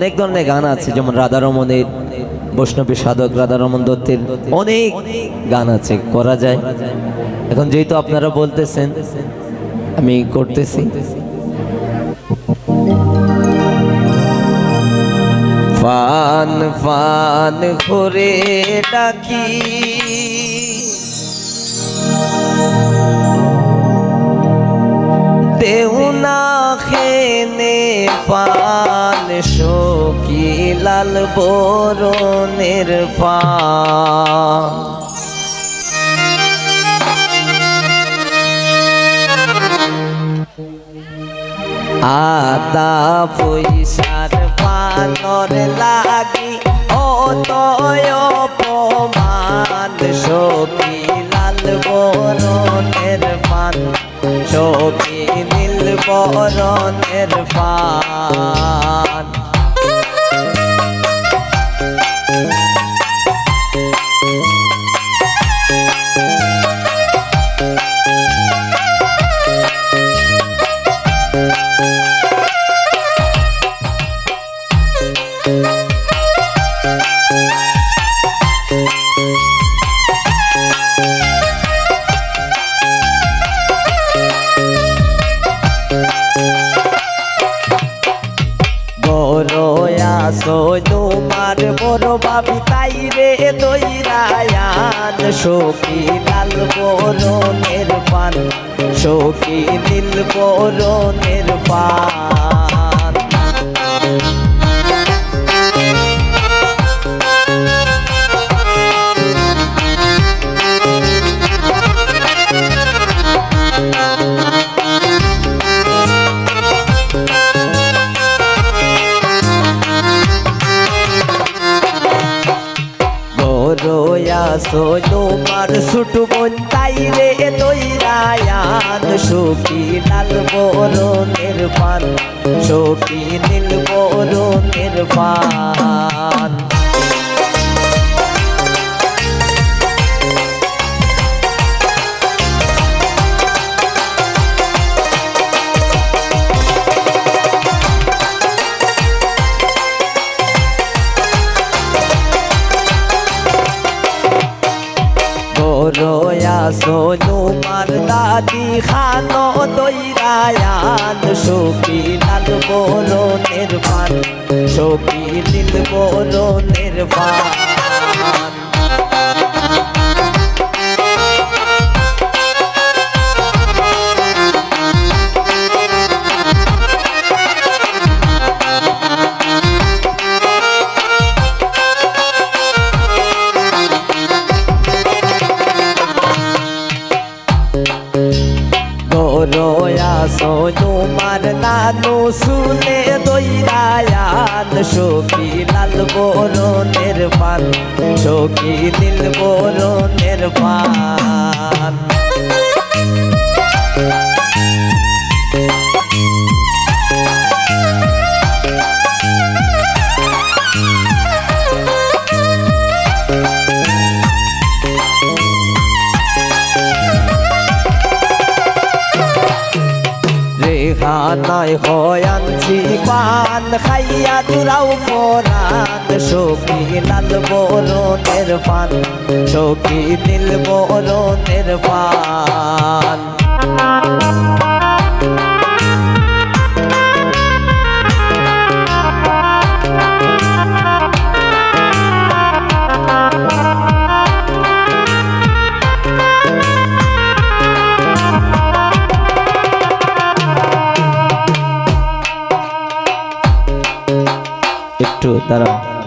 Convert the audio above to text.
অনেক ধরনের গান আছে, যেমন রাধারমণের বৈষ্ণবী সাধক রাধারমন দত্তের অনেক গান আছে, করা যায়। এখন যেহেতু আপনারা বলতেছেন, আমি করতেছি। ফান ফান করে ডাকি। দেউনা খেনে পান সখী লাল বরণের পান আদা পয়সার পানর লাগি অতয় অপমান। সখী লাল বরণের পান সখী নীল বরণের পান তোমার বড় বাবি তাই রে দৈরায়ান। সখী লাল বরণের পান সখী নীল বরণের পান। আসো তোমার ছোট বোন, তাই রে দইরায়ান সখী লাল বরণের পান, সখী নীল বরণের পান। রয়া সোনুমার দাদি খানো দৈরায়ান। সখী লাল বরণের নির্বাণ সখী নীল বরণের পান সোনুমার নানু শুনে দৈরায়ান সখী লাল বরণের পান সখী নীল বরণের পান। রেহানায় হয়ানছি পান খাইয়া দুরাও পরান সখী লাল বরণের পান সখী নীল বরণের পান।